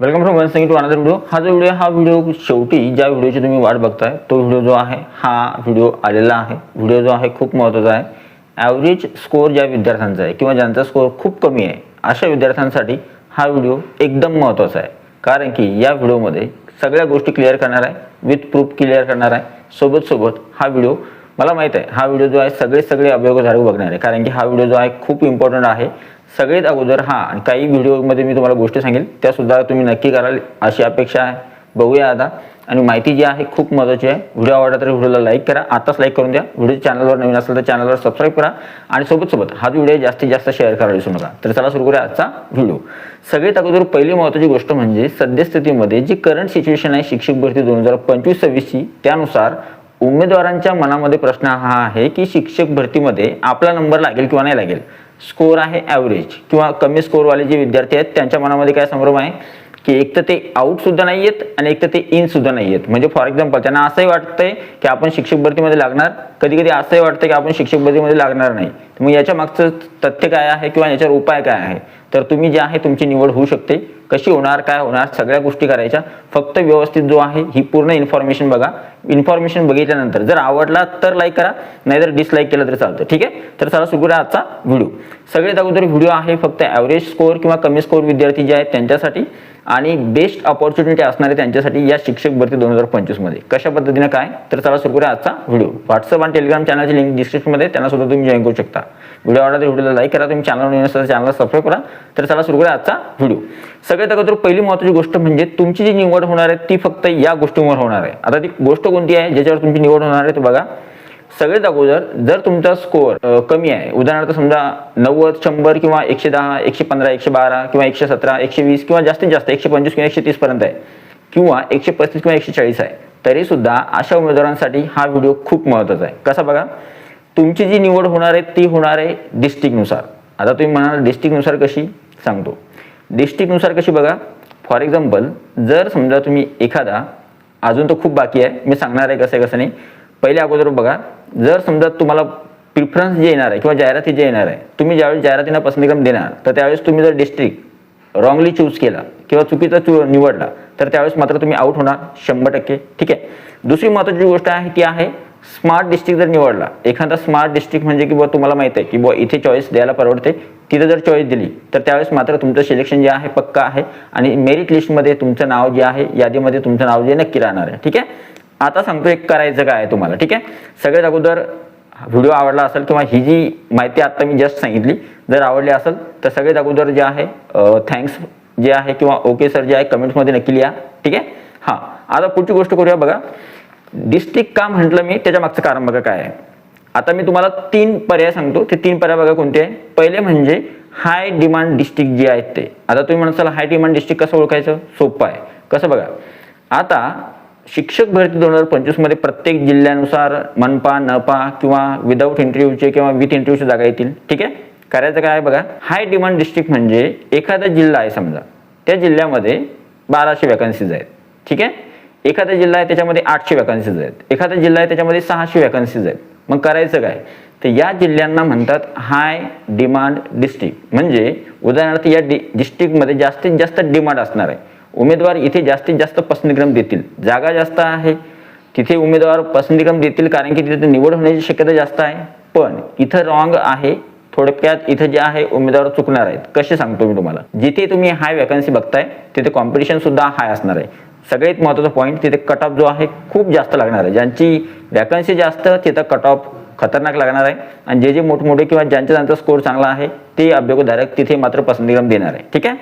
Welcome from one Sangeet to another video हा जो video हा व्हिडिओ शेवटी ज्या व्हिडिओची तुम्ही वाट बघताय तो व्हिडिओ जो आहे हा व्हिडिओ आलेला आहे. व्हिडिओ जो आहे खूप महत्त्वाचा आहे. ॲव्हरेज स्कोअर ज्या विद्यार्थ्यांचा आहे किंवा ज्यांचा स्कोअर खूप कमी आहे अशा विद्यार्थ्यांसाठी हा व्हिडिओ एकदम महत्त्वाचा आहे. कारण की या व्हिडिओमध्ये सगळ्या गोष्टी क्लिअर करणार आहे विथ प्रूफ क्लिअर करणार आहे. सोबत सोबत हा व्हिडिओ मला माहीत आहे हा व्हिडिओ जो आहे सगळे सगळे अभ्योगधारक बघणार आहे. कारण की हा व्हिडिओ जो आहे खूप इम्पॉर्टंट आहे. सगळेच अगोदर हा आणि काही व्हिडिओमध्ये मी तुम्हाला गोष्टी सांगेल त्यासुद्धा तुम्ही नक्की कराल अशी अपेक्षा आहे. बघूया आता. आणि माहिती जी आहे खूप महत्त्वाची आहे. व्हिडिओ आवडला तर व्हिडिओला लाईक करा. आताच लाईक करून द्या. व्हिडिओ चॅनलवर नवीन असेल तर चॅनलवर सबस्क्राईब करा. आणि सोबत सोबत हा व्हिडिओ जास्तीत जास्त शेअर करायला विसरू नका. तर चला सुरू करूया आजचा व्हिडिओ सगळ्यात अगोदर पहिली महत्त्वाची गोष्ट म्हणजे सद्यस्थितीमध्ये जी करंट सिच्युएशन आहे शिक्षक भरती दोन हजार पंचवीस सव्वीसची त्यानुसार उमेदवारांच्या मनामध्ये प्रश्न हा आहे की शिक्षक भरतीमध्ये आपला नंबर लागेल किंवा नाही लागेल? स्कोअर आहे ॲव्हरेज किंवा कमी स्कोरवाले जे विद्यार्थी आहेत त्यांच्या मनामध्ये काय संभ्रम आहे? की एक तर ते आउट सुद्धा नाही आहेत आणि एक तर ते इन सुद्धा नाही आहेत म्हणजे फॉर एक्झाम्पल त्यांना असंही वाटतंय की आपण शिक्षक भरतीमध्ये लागणार कधी कधी असंही वाटतं की आपण शिक्षक बदलीमध्ये लागणार नाही. मग याच्या मागचं तथ्य काय आहे किंवा याच्यावर उपाय काय आहे? तर तुम्ही जे आहे तुमची निवड होऊ शकते. कशी होणार काय होणार सगळ्या गोष्टी करायच्या. फक्त व्यवस्थित जो आहे ही पूर्ण इन्फॉर्मेशन बघा. इन्फॉर्मेशन बघितल्यानंतर जर आवडला तर लाईक करा. नाहीतर डिसलाईक केलं तरी चालतं. ठीक आहे? तर चला सुरू आजचा व्हिडिओ सगळ्यात अगोदर व्हिडिओ आहे फक्त ॲव्हरेज स्कोअर किंवा कमी स्कोअर विद्यार्थी जे आहेत त्यांच्यासाठी. आणि बेस्ट ऑपॉर्च्युनिटी असणारे त्यांच्यासाठी या शिक्षक भरती दोन हजार पंचवीसमध्ये. कशा पद्धतीनं काय? तर चला सुरू करूया आजचा व्हिडिओ व्हॉट्सअप आणि टेलिग्राम चॅनलची लिंक डिस्क्रिप्शनमध्ये त्यांना सुद्धा तुम्ही जॉईन करू शकता. व्हिडिओ आवडला तर व्हिडिओला लाईक करा तुम्ही चॅनल नवीन असेल चॅनलला सबस्क्राईब करा. तर चला सुरू करा आजचा व्हिडिओ सगळ्यात अगोदर पहिली महत्त्वाची गोष्ट म्हणजे तुमची जी निवड होणार आहे ती फक्त या गोष्टीवर होणार आहे. आता ती गोष्ट कोणती आहे ज्याच्यावर तुमची निवड होणार आहे ते बघा. सगळ्यात अगोदर जर तुमचा स्कोअर कमी आहे उदाहरणार्थ समजा नव्वद शंभर किंवा एकशे दहा एकशे पंधरा एकशे बारा किंवा एकशे सतरा एकशे वीस किंवा जास्तीत जास्त एकशे पंचवीस किंवा एकशे तीस पर्यंत आहे किंवा एकशे पस्तीस किंवा एकशे चाळीस आहे. तरी सुद्धा अशा उमेदवारांसाठी हा व्हिडिओ खूप महत्त्वाचा आहे. कसा बघा? तुमची जी निवड होणार आहे ती होणार आहे डिस्ट्रिक्टनुसार. आता तुम्ही म्हणाल डिस्ट्रिक्टनुसार कशी? सांगतो. डिस्ट्रिक्टनुसार कशी बघा? फॉर एक्झाम्पल जर समजा तुम्ही एखादा अजून तर खूप बाकी आहे मी सांगणार आहे कसं आहे कसं नाही. पहिले अगोदर बघा जर समजा तुम्हाला प्रिफरन्स जे येणार आहे किंवा जाहिराती जे येणार आहे तुम्ही ज्यावेळेस जाहिरातींना पसंतीक्रम देणार तर त्यावेळेस तुम्ही जर डिस्ट्रिक्ट रॉंगली चूज केला किंवा चुकीचा चू निवडला तर त्यावेळेस मात्र तुम्ही आउट होणार शंभर टक्के. ठीक आहे? दुसरी महत्त्वाची गोष्ट आहे ती आहे स्मार्ट डिस्ट्रिक्ट जर निवडला एखादा स्मार्ट डिस्ट्रिक्ट म्हणजे की बुवा तुम्हाला माहिती आहे की बुवा इथे चॉईस द्यायला परवडते तिथे जर चॉईस दिली तर त्यावेळेस मात्र तुमचं सिलेक्शन जे आहे पक्का आहे आणि मेरिट लिस्टमध्ये तुमचं नाव जे आहे यादीमध्ये तुमचं नाव जे नक्की राहणार आहे. ठीक आहे? आता सांगतो एक करायचं काय आहे तुम्हाला. ठीक आहे? सगळ्यात अगोदर व्हिडिओ आवडला असेल किंवा ही जी माहिती आत्ता मी जस्ट सांगितली जर आवडली असेल तर सगळ्यात अगोदर जे आहे थँक्स जे आहे किंवा ओके सर जे आहे कमेंट्समध्ये नक्की लिहा ठीक आहे? हां. आता पुढची गोष्ट करूया बघा. डिस्ट्रिक्ट का म्हटलं मी त्याच्या मागचं कारण बघा काय आहे. आता मी तुम्हाला तीन पर्याय सांगतो. ते तीन पर्याय बघा कोणते आहे? पहिले म्हणजे हाय डिमांड डिस्ट्रिक्ट जे आहेत ते. आता तुम्ही म्हणाल हाय डिमांड डिस्ट्रिक्ट कसं ओळखायचं? सोपं आहे. कसं बघा? आता शिक्षक भरती दोन हजार पंचवीसमध्ये प्रत्येक जिल्ह्यानुसार मनपा नपा किंवा विदाऊट इंटरव्ह्यूचे किंवा विथ इंटरव्ह्यूचे जागा येतील. ठीक आहे? करायचं काय बघा? हाय डिमांड डिस्ट्रिक्ट म्हणजे एखादा जिल्हा आहे समजा त्या जिल्ह्यामध्ये बाराशे वॅकन्सीज आहेत. ठीक आहे? एखादा जिल्हा आहे त्याच्यामध्ये आठशे वॅकन्सीज आहेत. एखादा जिल्हा आहे त्याच्यामध्ये सहाशे वॅकन्सीज आहेत. मग करायचं काय? तर या जिल्ह्यांना म्हणतात हाय डिमांड डिस्ट्रिक्ट म्हणजे उदाहरणार्थ या डि डिस्ट्रिक्टमध्ये जास्तीत जास्त डिमांड असणार आहे. उमेदवार इथे जास्तीत जास्त पसंतीक्रम देतील. जागा जास्त आहे. तिथे उमेदवार पसंतीक्रम देतील कारण की तिथे निवड होण्याची शक्यता जास्त आहे. पण इथं रॉंग आहे. थोडक्यात इथं जे आहे उमेदवार चुकणार आहेत. कसे सांगतो मी तुम्हाला? जिथे तुम्ही हाय वॅकन्सी बघताय तिथे कॉम्पिटिशन सुद्धा हाय असणार आहे. सगळ्यात महत्त्वाचा पॉईंट तिथे कट ऑफ जो आहे खूप जास्त लागणार आहे. ज्यांची वॅकन्सी जास्त तिथं कट ऑफ खतरनाक लागणार आहे. आणि जे जे मोठमोठे किंवा ज्यांचा ज्यांचा स्कोर चांगला आहे ते अभ्योगधारक तिथे मात्र पसंतीक्रम देणार आहे. ठीक आहे?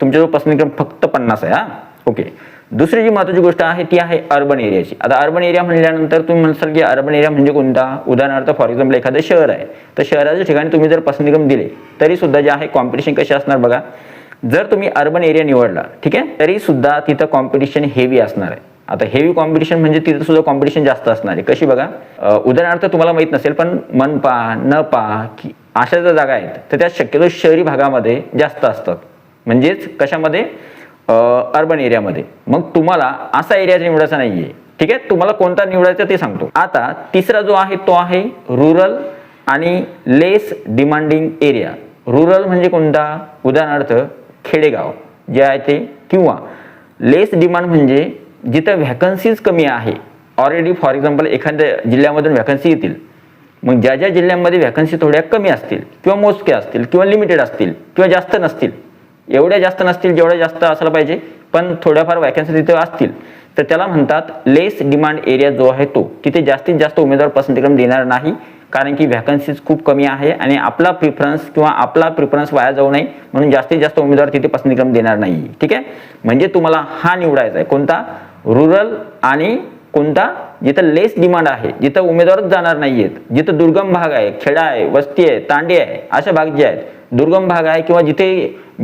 तुमच्याजवळ पसंतीक्रम फक्त पन्नास आहे हा? ओके. दुसरी जी महत्वाची गोष्ट आहे ती आहे अर्बन एरियाची आता अर्बन एरिया म्हणल्यानंतर तुम्ही म्हणसाल की अर्बन एरिया म्हणजे कोणता? उदाहरणार्थ फॉर एक्झाम्पल एखादं शहर आहे. तर शहराच्या ठिकाणी तुम्ही जर पसंतीक्रम दिले तरी सुद्धा जे आहे कॉम्पिटिशन कसे असणार बघा? जर तुम्ही अर्बन एरिया निवडला ठीक आहे? तरी सुद्धा तिथं कॉम्पिटिशन हेवी असणार आहे. आता हेवी कॉम्पिटिशन म्हणजे तिथं सुद्धा कॉम्पिटिशन जास्त असणार आहे. कशी बघा? उदाहरणार्थ तुम्हाला माहीत नसेल पण मनपा नपा की अशा ज्या जागा आहेत तर त्या शक्यतो शहरी भागामध्ये जास्त असतात. म्हणजेच कशामध्ये? अर्बन एरियामध्ये मग तुम्हाला असा एरिया निवडायचा नाहीये. ठीक आहे? तुम्हाला कोणता निवडायचा ते सांगतो. आता तिसरा जो आहे तो आहे रुरल आणि लेस डिमांडिंग एरिया रुरल म्हणजे कोणता? उदाहरणार्थ खेडेगाव जे आहे ते. किंवा लेस डिमांड म्हणजे जिथं व्हॅकन्सीज कमी आहे. ऑलरेडी फॉर एक्झाम्पल एखाद्या जिल्ह्यामधून व्हॅकन्सी येतील. मग ज्या ज्या जिल्ह्यांमध्ये व्हॅकन्सी थोड्या कमी असतील किंवा मोजक्या असतील किंवा लिमिटेड असतील किंवा जास्त नसतील एवढ्या जास्त नसतील जेवढ्या जास्त असायला पाहिजे पण थोड्याफार वॅकन्सी तिथे असतील. तर त्याला म्हणतात लेस डिमांड एरिया जो आहे तो. तिथे जास्तीत जास्त उमेदवार पसंतीक्रम देणार नाही कारण की व्हॅकन्सीज खूप कमी आहे आणि आपला प्रिफरन्स किंवा आपला प्रिफरन्स वाया जाऊ नये म्हणून जास्तीत जास्त उमेदवार तिथे पसंतीक्रम देणार नाही. ठीक आहे? म्हणजे तुम्हाला हा निवडायचा आहे. कोणता? रुरल आणि कोणता? जिथं लेस डिमांड आहे जिथं उमेदवारच जाणार नाही आहेत जिथं दुर्गम भाग आहे खेडा आहे वस्ती आहे तांडी आहे अशा भाग जे आहेत दुर्गम भाग आहे किंवा जिथे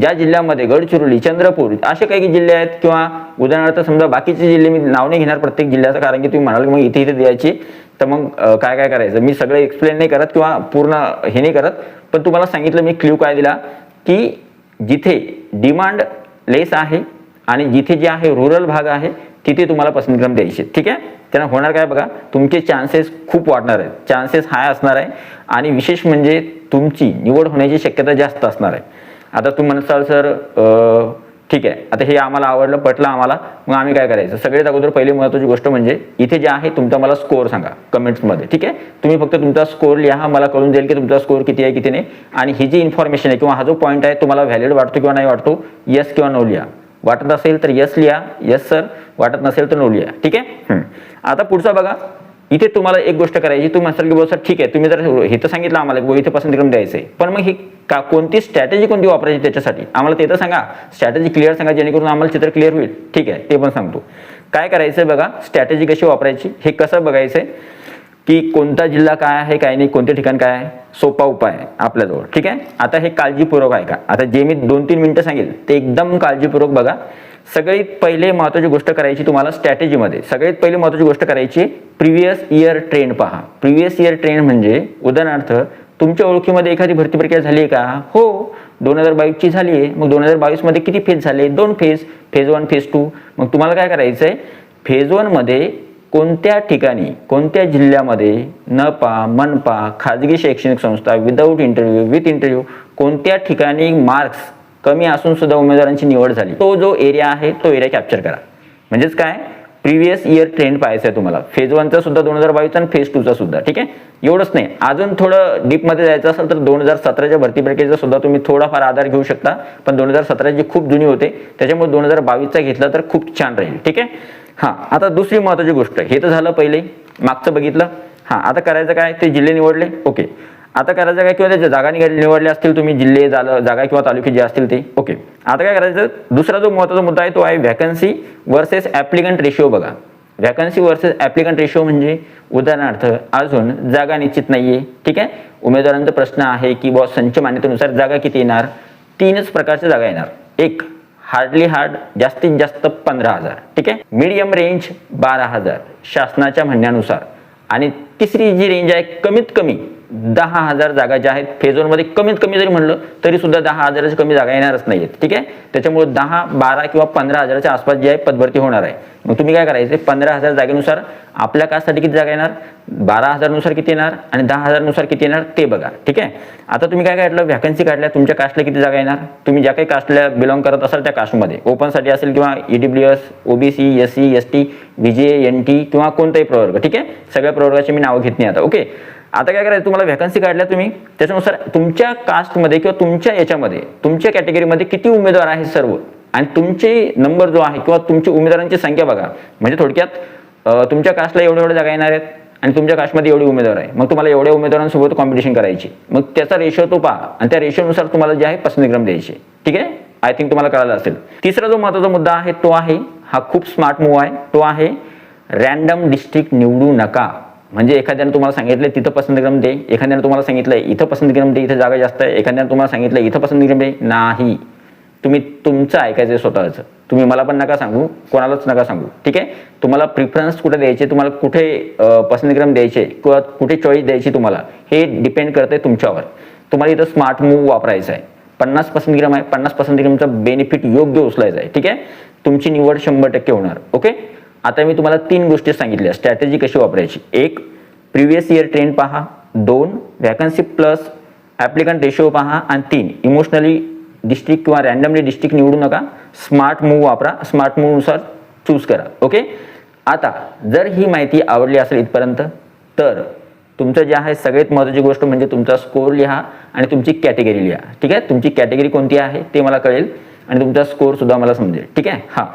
ज्या जिल्ह्यामध्ये गडचिरोली चंद्रपूर असे काही जिल्हे आहेत किंवा उदाहरणार्थ समजा बाकीचे जिल्हे मी नाव नाही घेणार प्रत्येक जिल्ह्याचं कारण की तुम्ही म्हणाल की मग इथे इथे द्यायची तर मग काय काय करायचं? मी सगळं एक्सप्लेन नाही करत किंवा पूर्ण हे नाही करत पण तुम्हाला सांगितलं मी क्ल्यू काय दिला की जिथे डिमांड लेस आहे आणि जिथे जे आहे रुरल भाग आहे तिथे तुम्हाला पसंतक्रम द्यायचे ठीक आहे? त्यांना होणार काय बघा? तुमचे चान्सेस खूप वाढणार आहेत. चान्सेस हाय असणार आहे. आणि विशेष म्हणजे तुमची निवड होण्याची शक्यता जास्त असणार आहे. आता तुम्ही म्हणसाल सर ठीक आहे. आता हे आम्हाला आवडलं पटलं आम्हाला. मग आम्ही काय करायचं? सगळ्यात अगोदर पहिली महत्त्वाची गोष्ट म्हणजे इथे जे आहे तुमचा मला स्कोअर सांगा कमेंट्समध्ये ठीक आहे? तुम्ही फक्त तुमचा स्कोअर लिहा मला कळून जाईल की तुमचा स्कोअर किती आहे किती नाही. आणि ही जी इन्फॉर्मेशन आहे किंवा हा जो पॉईंट आहे तुम्हाला व्हॅलिड वाटतो किंवा नाही वाटतो येस किंवा नो लिहा. वाटत असेल तर यस लिहा. यस सर वाटत नसेल तर नो लिहा. ठीक आहे? आता पुढचा बघा. इथे तुम्हाला एक गोष्ट करायची. तुम्ही म्हणाल की सर ठीक आहे. तुम्ही जर हे तर सांगितलं आम्हाला की बुवा इथे पसंतीक्रम द्यायचं आहे पण मग ही का कोणती स्ट्रॅटेजी कोणती वापरायची त्याच्यासाठी? आम्हाला ते तर सांगा. स्ट्रॅटेजी क्लिअर सांगा जेणेकरून आम्हाला चित्र क्लिअर होईल. ठीक आहे? ते पण सांगतो. काय करायचं बघा? स्ट्रॅटेजी कशी वापरायची? हे कसं बघायचं आहे की कोणता जिल्हा काय आहे काय नाही कोणते ठिकाण काय आहे सोपा उपाय आहे आपल्याजवळ. ठीक आहे? आता हे काळजीपूर्वक आहे का आता जे मी दोन तीन मिनटं सांगेल ते एकदम काळजीपूर्वक बघा. सगळ्यात पहिले महत्त्वाची गोष्ट करायची तुम्हाला स्ट्रॅटेजीमध्ये सगळ्यात पहिली महत्त्वाची गोष्ट करायची प्रिव्हियस इयर ट्रेंड पहा. प्रिव्हियस इयर ट्रेंड म्हणजे उदाहरणार्थ तुमच्या ओळखीमध्ये एखादी भरती प्रक्रिया झाली आहे का? हो. दोन हजार बावीसची झाली आहे. मग दोन हजार बावीसमध्ये किती फेज झाले? दोन phase phase one phase two मग तुम्हाला काय करायचं आहे फेज वनमध्ये कोणत्या ठिकाणी कोणत्या जिल्ह्यामध्ये नपा मनपा खाजगी शैक्षणिक संस्था विदाऊट इंटरव्ह्यू विथ इंटरव्ह्यू कोणत्या ठिकाणी मार्क्स कमी असून सुद्धा उमेदवारांची निवड झाली? तो जो एरिया आहे तो एरिया कॅप्चर करा. म्हणजेच काय? प्रिव्हियस इयर ट्रेंड पाहायचा आहे तुम्हाला फेज वनचा सुद्धा दोन हजार बावीस आणि फेज टूचा सुद्धा ठीक आहे? एवढंच नाही. अजून थोडं डीपमध्ये जायचं असेल तर दोन हजार सतराच्या भरती प्रक्रियेचा सुद्धा तुम्ही थोडाफार आधार घेऊ शकता. पण दोन हजार सतराची खूप जुनी होते. त्याच्यामुळे दोन हजार बावीसचा घेतला तर खूप छान राहील ठीक आहे? हां आता दुसरी महत्त्वाची गोष्ट हे तर झालं पहिले मागचं बघितलं. हां आता करायचं काय? ते जिल्हे निवडले. ओके. आता करायचं काय? किंवा त्याच्या जागा निघाले निवडले असतील तुम्ही जिल्हे झालं जागा किंवा तालुके जे असतील ते. ओके. आता काय करायचं? दुसरा जो महत्त्वाचा मुद्दा आहे तो आहे व्हॅकन्सी वर्सेस ॲप्लिकंट रेशिओ बघा. व्हॅकन्सी वर्सेस ॲप्लिकंट रेशिओ म्हणजे उदाहरणार्थ अजून जागा निश्चित नाही आहे ठीक आहे? उमेदवारांचा प्रश्न आहे की बॉ संच मान्यतेनुसार जागा किती येणार? तीनच प्रकारच्या जागा येणार. एक हार्डली हार्ड जास्तीत जास्त पंधरा हजार. ठीक आहे? मीडियम रेंज बारा हजार. शासनाच्या म्हणण्यानुसार. आणि तिसरी जी रेंज आहे कमीत कमी दहा हजार जागा ज्या आहेत फेजमध्ये कमीत कमी जरी म्हणलं तरी सुद्धा दहा हजाराच्या कमी जागा येणारच नाहीयेत. ठीक आहे? त्याच्यामुळे दहा बारा किंवा पंधरा हजाराच्या आसपास जी आहे पदभरती होणार आहे. मग तुम्ही काय करायचे? पंधरा हजार जागेनुसार आपल्या कास्टसाठी किती जागा येणार? बारा हजारनुसार किती येणार? आणि दहा हजारनुसार किती येणार? ते बघा. ठीक आहे? आता तुम्ही काय काढलं? व्हॅकन्सी काढल्या. तुमच्या कास्टला किती जागा येणार? तुम्ही ज्या काही कास्टला बिलॉंग करत असाल त्या कास्टमध्ये. ओपनसाठी असेल किंवा E W S OBC S C S T V J N T किंवा कोणताही प्रवर्ग. ठीक आहे? सगळ्या प्रवर्गाची मी नावं घेत नाही आता. ओके आता काय करायचं तुम्हाला व्हॅकन्सी काढल्या तुम्ही त्याच्यानुसार तुमच्या कास्टमध्ये किंवा तुमच्या याच्यामध्ये तुमच्या कॅटेगरीमध्ये किती उमेदवार आहेत सर्व? आणि तुमचे नंबर जो आहे किंवा तुमची उमेदवारांची संख्या बघा. म्हणजे थोडक्यात तुमच्या कास्टला एवढ्या एवढ्या जागा येणार आहेत आणि तुमच्या कास्टमध्ये एवढे उमेदवार आहे. मग तुम्हाला एवढ्या उमेदवारांसोबत कॉम्पिटिशन करायची. मग त्याचा रेशो तो पहा. आणि त्या रेशोनुसार तुम्हाला जे आहे पसंतीक्रम द्यायचे. ठीक आहे? आय थिंक तुम्हाला कळालं असेल. तिसरा जो महत्त्वाचा मुद्दा आहे तो आहे हा खूप स्मार्ट मूव आहे. तो आहे रॅन्डम डिस्ट्रिक्ट निवडू नका. म्हणजे एखाद्याने तुम्हाला सांगितलं तिथं पसंतक्रम दे. एखाद्याने तुम्हाला सांगितलं इथं पसंतक्रम दे इथं जागा जास्त आहे. एखाद्याने तुम्हाला सांगितलं इथं पसंतक्रम दे. नाही. तुम्ही तुमचं ऐकायचं स्वतःच. स्वतःचं तुम्ही मला पण नका सांगू कोणालाच नका सांगू. ठीक आहे? तुम्हाला प्रिफरन्स कुठे द्यायचे तुम्हाला कुठे पसंतक्रम द्यायचे किंवा कुठे चॉईस द्यायची तुम्हाला हे डिपेंड करते तुमच्यावर. तुम्हाला इथं स्मार्ट मूव वापरायचा आहे. पन्नास पसंतक्रम आहे पन्नास पसंतक्रमचा बेनिफिट योग्य उचलायचा आहे. ठीक आहे? तुमची निवड शंभर टक्के होणार. ओके आता मी तुम्हाला तीन गोष्टी सांगितल्या. स्ट्रॅटेजी कशी वापरायची? एक प्रिव्हियस इयर ट्रेंड पहा. दोन व्हॅकन्सी प्लस ॲप्लिकंट रेशो पहा. आणि तीन इमोशनली डिस्ट्रिक्ट किंवा रॅन्डमली डिस्ट्रिक्ट निवडू नका. स्मार्ट मूव्ह वापरा. स्मार्ट मूव्हनुसार चूज करा. ओके आता जर ही माहिती आवडली असेल इथपर्यंत तर तुमचं जे आहे सगळ्यात महत्त्वाची गोष्ट म्हणजे तुमचा स्कोर लिहा आणि तुमची कॅटेगरी लिहा. ठीक आहे? तुमची कॅटेगरी कोणती आहे ते मला कळेल आणि तुमचा स्कोअरसुद्धा मला समजेल. ठीक आहे? हां.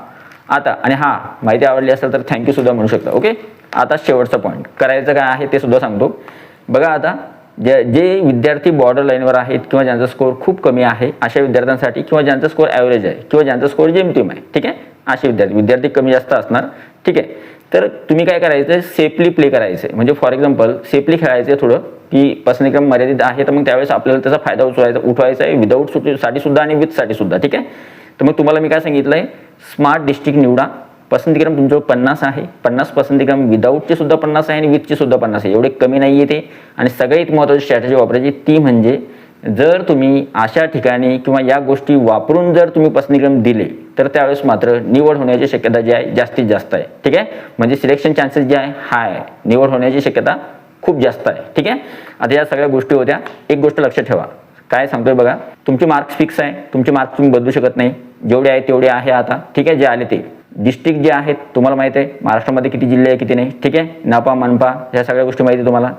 आता आणि हां माहिती आवडली असेल तर थँक्यू सुद्धा म्हणू शकता ओके आता शेवटचा पॉईंट करायचं काय आहे ते सुद्धा सांगतो. बघा आता जे जे विद्यार्थी बॉर्डर लाईनवर आहेत किंवा ज्यांचा स्कोर खूप कमी आहे अशा विद्यार्थ्यांसाठी किंवा ज्यांचा स्कोर ॲव्हरेज आहे किंवा ज्यांचा स्कोर जेमतेम आहे ठीक आहे? असे विद्यार्थी विद्यार्थी कमी जास्त असणार ठीक आहे? तर तुम्ही काय करायचं सेफली प्ले करायचं म्हणजे फॉर एक्झाम्पल सेफली खेळायचं थोडं की पसंतीक्रम मर्यादित आहे तर मग त्यावेळेस आपल्याला त्याचा फायदा उचवायचा उठवायचा आहे विदाऊट सुटीसाठी सुद्धा आणि विथसाठी सुद्धा ठीक आहे? तर मग तुम्हाला मी काय सांगितलं आहे स्मार्ट डिस्ट्रिक्ट निवडा. पसंतीक्रम तुमच्यावर पन्नास आहे. पन्नास पसंतीक्रम विदाऊटचे सुद्धा पन्नास आहे आणि विथचे सुद्धा पन्नास आहे. एवढे कमी नाही येते आणि सगळ्यात महत्त्वाची स्ट्रॅटेजी वापरायची ती म्हणजे जर तुम्ही अशा ठिकाणी किंवा या गोष्टी वापरून जर तुम्ही पसंतीक्रम दिले तर त्यावेळेस मात्र निवड होण्याची शक्यता जी आहे जास्तीत जास्त आहे. ठीक आहे? म्हणजे सिलेक्शन चान्सेस जे आहे हाय आहे. निवड होण्याची शक्यता खूप जास्त आहे. ठीक आहे? आता या सगळ्या गोष्टी होत्या. एक गोष्ट लक्षात ठेवा. काय सांगतोय बघा? तुमचे मार्क्स फिक्स आहे. तुमचे मार्क्स तुम्ही बदलू शकत नाही. जेवढे आहे तेवढे आहे आता. ठीक आहे जे आले ते. डिस्ट्रिक्ट जे आहेत तुम्हाला माहिती आहे महाराष्ट्रामध्ये किती जिल्हे आहे किती नाही. ठीक आहे नापा मनपा या सगळ्या गोष्टी माहिती आहे तुम्हाला.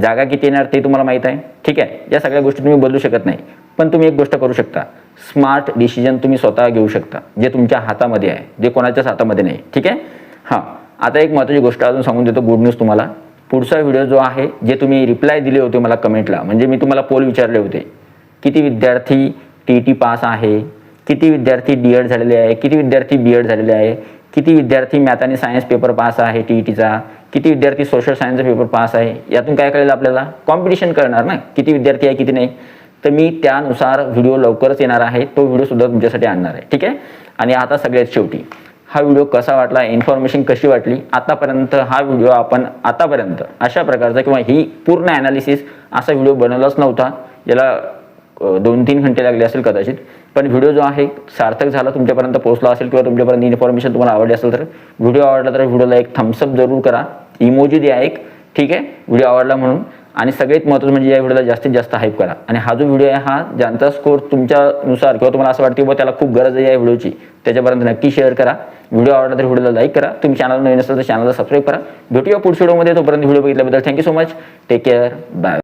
जागा किती येणार ते तुम्हाला माहीत आहे. ठीक आहे या सगळ्या गोष्टी तुम्ही बदलू शकत नाही. पण तुम्ही एक गोष्ट करू शकता. स्मार्ट डिसिजन तुम्ही स्वतः घेऊ शकता जे तुमच्या हातामध्ये आहे जे कोणाच्याच हातामध्ये नाही. ठीक आहे? हां आता एक महत्त्वाची गोष्ट अजून सांगून देतो गुड न्यूज तुम्हाला. पुढचा व्हिडिओ जो आहे जे तुम्ही रिप्लाय दिले होते मला कमेंटला म्हणजे मी तुम्हाला पोल विचारले होते. किती विद्यार्थी टी टी पास आहे? किती विद्यार्थी डी एड झालेले आहे किती विद्यार्थी बी एड झालेले आहे किती विद्यार्थी मॅथ आणि सायन्स पेपर पास आहे टी ई टीचा किती विद्यार्थी सोशल सायन्सचा पेपर पास आहे यातून काय कळेल आपल्याला? कॉम्पिटिशन करणार ना किती विद्यार्थी आहे किती नाही. तर मी त्यानुसार व्हिडिओ लवकरच येणार आहे तो व्हिडिओसुद्धा तुमच्यासाठी आणणार आहे ठीक आहे? आणि आता सगळ्यात शेवटी हा व्हिडिओ कसा वाटला इन्फॉर्मेशन कशी वाटली आतापर्यंत हा व्हिडिओ आपण आतापर्यंत अशा प्रकारचा किंवा ही पूर्ण ॲनालिसिस असा व्हिडिओ बनवलाच नव्हता याला दोन तीन घंटे लागले असेल कदाचित. पण व्हिडिओ जो आहे सार्थक झाला तुमच्यापर्यंत पोहोचला असेल किंवा तुमच्यापर्यंत इन्फॉर्मेशन तुम्हाला आवडली असेल तर व्हिडिओ आवडला तर व्हिडिओला एक थम्सअप जरूर करा. इमोजी द्या एक. ठीक आहे? व्हिडिओ आवडला म्हणून. आणि सगळ्यात महत्त्वाचं म्हणजे या व्हिडिओला जास्तीत जास्त हाईप करा. आणि हा जो व्हिडिओ आहे हा ज्यांचा स्कोर तुमच्यानुसार किंवा तुम्हाला असं वाटतं की त्याला खूप गरज आहे या व्हिडिओची त्याच्यापर्यंत नक्की शेअर करा. व्हिडिओ आवडला तर व्हिडिओला लाईक करा. तुम्ही चॅनल नवीन असेल तर चॅनलला सबस्क्राईब करा. भेटूया पुढच्या व्हिडिओमध्ये तोपर्यंत video बघितल्याबद्दल thank you so much take care bye